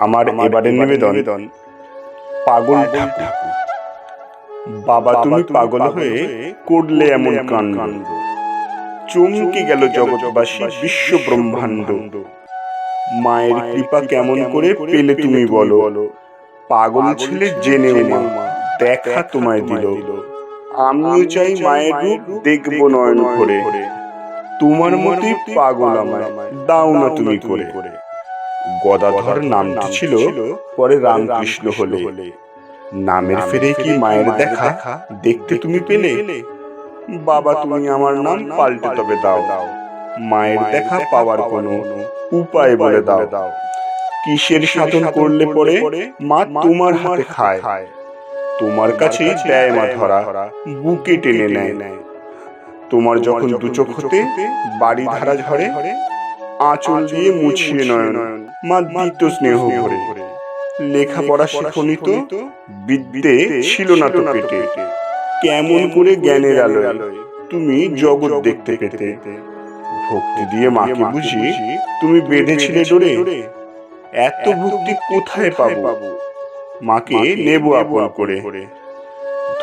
আমার এবারের নিবেদন। পাগল ঠাকুর। বাবা তুমি পাগল হয়ে করলে এমন কাণ্ড। চমকে গেল জগৎবাসী বিশ্ব ব্রহ্মাণ্ড মায়ের কৃপা কেমন করে পেলে তুমি বলো। পাগল ছেলে জেনে মা। দেখা তোমায় দিল। আমিও চাই মায়ের রূপ দেখব নয়ন ভরে। তোমার মতোই পাগল আমায়। দাও না তুমি করে। গদাধর নামটি ছিল পরে রামকৃষ্ণ হলে। নামের ফেরে কি মায়ের দেখা? দেখতে তুমি পেলে? বাবা তুমি আমার নাম পাল্টে তবে দাও। মায়ের দেখা পাওয়ার কোনো উপায় বলে দাও। কিসের সাধন করলে পরে? মা তোমার হাতে খায়। তোমার কাছে দেয় মা ধরা বুকে টেনে নেয়। তোমার যখন দু চোখ হতে বাড়ি ধারা ঝরে আঁচল দিয়ে মুছিয়ে নয়ন মা দিত স্নেহ ভরে। লেখাপড়া শিখনি তো? বিদ্যে ছিল না তো পেটে। কেমন করে জ্ঞানের আলোয়? তুমি জগৎ দেখতে পেতে। ভক্তি দিয়ে মাকে বুঝি তুমি বেঁধেছিলে ডোরে। এত ভক্তি কোথায় পাবো? মাকে নেব আপন করে।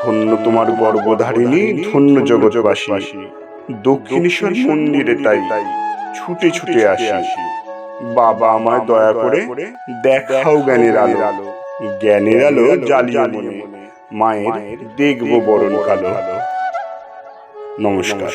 ধন্য তোমার গর্বধারিণী ধন্য জগৎবাসী। দক্ষিণেশ্বর মন্দিরে তাই তাই। ছুটে ছুটে আসি। বাবা আমায় দয়া করে দেখাও জ্ঞানের আলো। জ্ঞানের আলো। জ্বালিয়ে মনে। মায়ের দেখব বরণ কালো। নমস্কার।